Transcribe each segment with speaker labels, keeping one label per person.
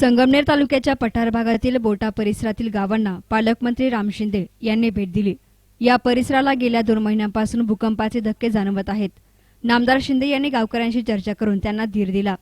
Speaker 1: संगमनेर तालुक्याच्या पठार भागातील बोटा परिसरातील गावांना पालकमंत्री राम शिंदे यांनी भेट दिली. या परिसराला गेल्या दोन महिन्यांपासून भूकंपाचे धक्के जाणवत आहेत. नामदार शिंदे यांनी गावकऱ्यांशी चर्चा करून त्यांना धीर दिला.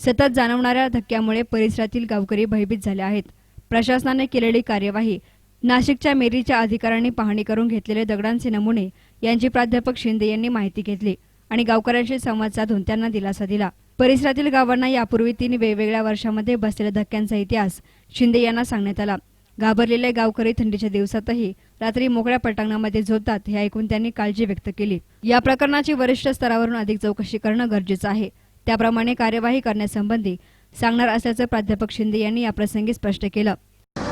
Speaker 1: सतत जाणवणाऱ्या धक्क्यामुळे परिसरातील गावकरी भयभीत झाले आहेत. प्रशासनाने केलेली कार्यवाही नाशिकच्या मेरीच्या अधिकाऱ्यांनी पाहणी करून घेतलेले दगडांचे नमुने यांची प्राध्यापक शिंदे यांनी माहिती घेतली आणि गावकऱ्यांशी संवाद साधून त्यांना दिलासा दिला. परिसरातील गावांना यापूर्वी तीन वेगवेगळ्या वर्षामध्ये बसलेल्या धक्क्यांचा इतिहास शिंदे यांना सांगण्यात आला. घाबरलेले गावकरी थंडीच्या दिवसातही रात्री मोकळ्या पटांगणामध्ये झोपतात हे ऐकून त्यांनी काळजी व्यक्त केली. या प्रकरणाची वरिष्ठ स्तरावरून अधिक चौकशी करणं गरजेचं आहे. त्याप्रमाणे कार्यवाही करण्यासंबंधी सांगणार असल्याचं प्राध्यापक शिंदे यांनी याप्रसंगी स्पष्ट केलं.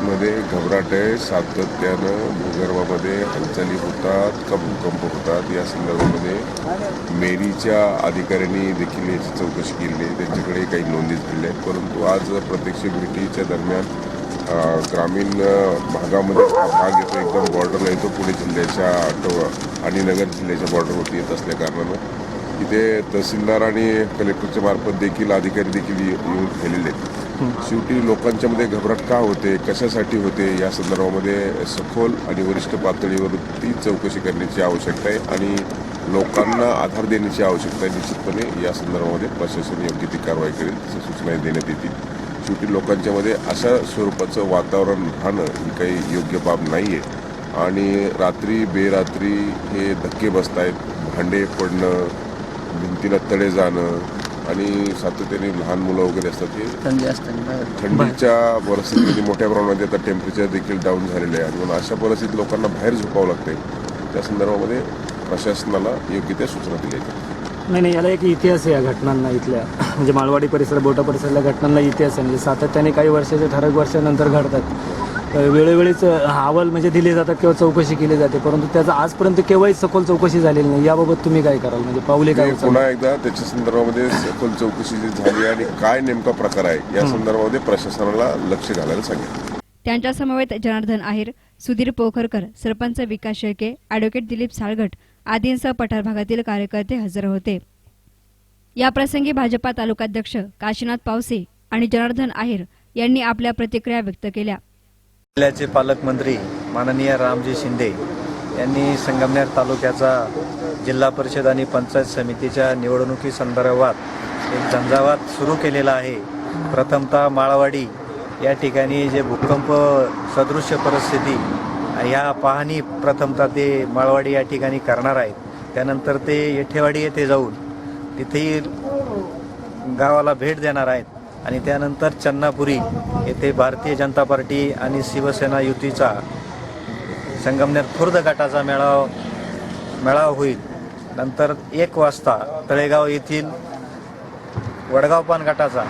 Speaker 2: मध्ये घबराट आहे. सातत्यानं भूगर्भामध्ये हालचाली होतात का भूकंप होतात. या संदर्भामध्ये मेरीच्या अधिकाऱ्यांनी देखील याची चौकशी केली. आहे त्यांच्याकडे काही नोंदी झालेल्या आहेत. परंतु आज प्रत्यक्ष भेटीच्या दरम्यान ग्रामीण भागामध्ये हा भाग येतो. एकदम बॉर्डरला येतो. पुणे जिल्ह्याच्या आणि नगर जिल्ह्याच्या बॉर्डरवरती येत असल्या कारणानं. तिथे तहसीलदार आणि कलेक्टरच्या मार्फत देखील अधिकारी देखील येऊन गेलेले आहेत. शेवटी लोकांच्या मध्ये घबराट का होते कशासाठी होते या संदर्भामध्ये सखोल आणि वरिष्ठ पातळीवरती चौकशी करण्याची आवश्यकता आहे आणि लोकांना आधार देण्याची आवश्यकता आहे निश्चितपणे. या संदर्भामध्ये प्रशासन योग्य ती कारवाई करेल तशा सूचना देण्यात येतील. शेवटी लोकांच्या मध्ये अशा स्वरूपाचं वातावरण राहणं ही काही योग्य बाब नाही आहे आणि रात्री बेरात्री हे धक्के बसत आहेत भांडे पडणं भिंतीला तडे जाणं आणि सातत्याने लहान मुलं वगैरे असतात हे.
Speaker 3: थंडी असताना बाहेर
Speaker 2: थंडीच्या परिस्थितीमध्ये मोठ्या प्रमाणामध्ये आता टेम्परेचर देखील डाऊन झालेलं आहे. आणि म्हणून अशा परिस्थितीत लोकांना बाहेर झोपावं लागतंय. त्या संदर्भामध्ये प्रशासनाला योग्य त्या सूचना दिल्या आहेत.
Speaker 4: नाही नाही याला एक इतिहास आहे या घटनांना इथल्या. म्हणजे माळवाडी परिसर बोटा परिसरातल्या घटनांना इतिहास आहे. म्हणजे सातत्याने काही वर्षाचे ठराविक वर्षानंतर घडतात. वेळोवेळीच अहवाल म्हणजे दिले जातात किंवा चौकशी केली जाते. परंतु त्याचा आजपर्यंत केव्हाही सखोल चौकशी झालेली नाही. याबाबत तुम्ही काय कराल? म्हणजे पावले काय?
Speaker 2: पुन्हा एकदा त्याच्या संदर्भामध्ये सखोल चौकशी जी झाली आणि काय नेमका प्रकार आहे या संदर्भामध्ये प्रशासनाला लक्ष घालायला सांगितलं.
Speaker 1: त्यांच्या समवेत जनार्दन आहेर सुधीर पोखरकर सरपंच विकास शेळके ॲडव्होकेट दिलीप साळगट आदींसह पठार भागातील कार्यकर्ते हजर होते. या प्रसंगी भाजपा तालुकाध्यक्ष काशीनाथ पावसे आणि जनार्दन आहेर यांनी आपल्या प्रतिक्रिया व्यक्त केल्या.
Speaker 5: जिल्ह्याचे पालकमंत्री माननीय रामजी शिंदे यांनी संगमनेर तालुक्याचा जिल्हा परिषद आणि पंचायत समितीच्या निवडणुकी संदर्भात एक झंझावात सुरू केलेला आहे. प्रथमतः माळवाडी या ठिकाणी जे भूकंप सदृश्य परिस्थिती ह्या पाहणी प्रथमतः ते माळवाडी या ठिकाणी करणार आहेत. त्यानंतर ते येठेवाडी येथे जाऊन तिथेही गावाला भेट देणार आहेत. आणि त्यानंतर चन्नापुरी येथे भारतीय जनता पार्टी आणि शिवसेना युतीचा संगमनेर खुर्द गटाचा मेळावा मेळावा होईल. नंतर एक वाजता तळेगाव येथील वडगाव पान गटाचा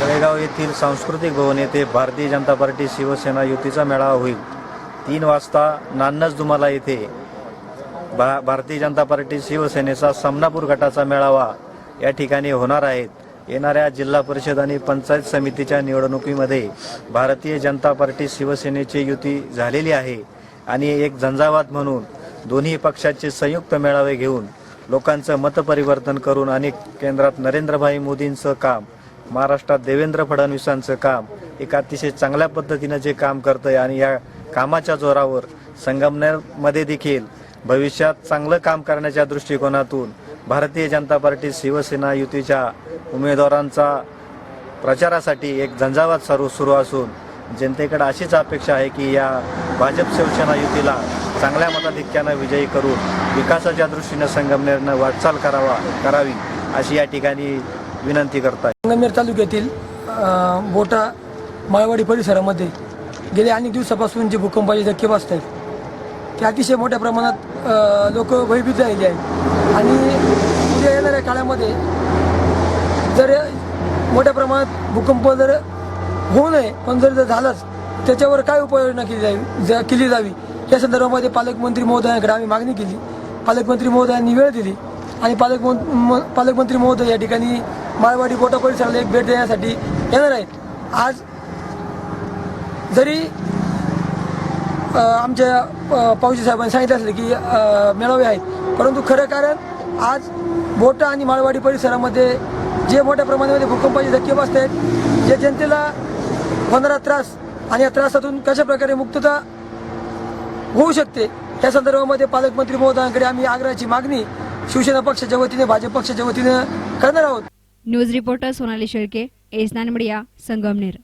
Speaker 5: तळेगाव येथील सांस्कृतिक भवन येथे भारतीय जनता पार्टी शिवसेना युतीचा मेळावा होईल. तीन वाजता नान्नज दुमाला येथे भा भारतीय जनता पार्टी शिवसेनेचा समनापूर गटाचा मेळावा या ठिकाणी होणार आहेत येणाऱ्या जिल्हा परिषद आणि पंचायत समितीच्या निवडणुकीमध्ये भारतीय जनता पार्टी शिवसेनेची युती झालेली आहे आणि एक झंझावात म्हणून दोन्ही पक्षाचे संयुक्त मेळावे घेऊन लोकांचं मतपरिवर्तन करून आणि केंद्रात नरेंद्रभाई मोदींचं काम महाराष्ट्रात देवेंद्र फडणवीसांचं काम एक अतिशय चांगल्या पद्धतीनं जे काम करतं आहे आणि या कामाच्या जोरावर संगमनेरमध्ये देखील भविष्यात चांगलं काम करण्याच्या दृष्टिकोनातून भारतीय जनता पार्टी शिवसेना युतीच्या उमेदवारांचा प्रचारासाठी एक झंझावात सुरू सुरू असून जनतेकडे अशीच अपेक्षा आहे की या भाजप शिवसेना युतीला चांगल्या मताधिक्यानं विजयी करून विकासाच्या दृष्टीनं संगमनेरनं वाटचाल करावा करावी अशी या ठिकाणी विनंती करत आहे
Speaker 6: संगमनेर तालुक्यातील बोटा माळवाडी परिसरामध्ये गेल्या अनेक दिवसापासून जे भूकंपाचे धक्के बसत आहेत ते अतिशय मोठ्या प्रमाणात लोक भयभीत राहिले आहेत. आणि उद्या येणाऱ्या काळामध्ये जर मोठ्या प्रमाणात भूकंप जर होऊ नये पण जर जर झालंच त्याच्यावर काय उपाययोजना केली जावी केली जावी? या संदर्भामध्ये पालकमंत्री महोदयांकडे आम्ही मागणी केली. पालकमंत्री महोदयांनी वेळ दिली आणि पालकमं म- पालकमंत्री महोदय या ठिकाणी माळवाडी गोटा परिसराला एक भेट देण्यासाठी येणार आहेत. आज जरी आमच्या पावजी साहेबांनी सांगितलं असलं की मेळावे आहेत परंतु खरं कारण आज बोटा आणि माळवाडी परिसरामध्ये जे मोठ्या प्रमाणामध्ये भूकंपाचे धक्के बसत आहेत जे जनतेला होणारा त्रास आणि या त्रासातून कशा प्रकारे मुक्तता होऊ शकते या संदर्भामध्ये पालकमंत्री महोदयांकडे आम्ही आग्रहाची मागणी शिवसेना पक्षाच्या वतीने भाजप पक्षाच्या वतीने करणार आहोत.
Speaker 1: News reporter Sonali Shelke S media Sangamner.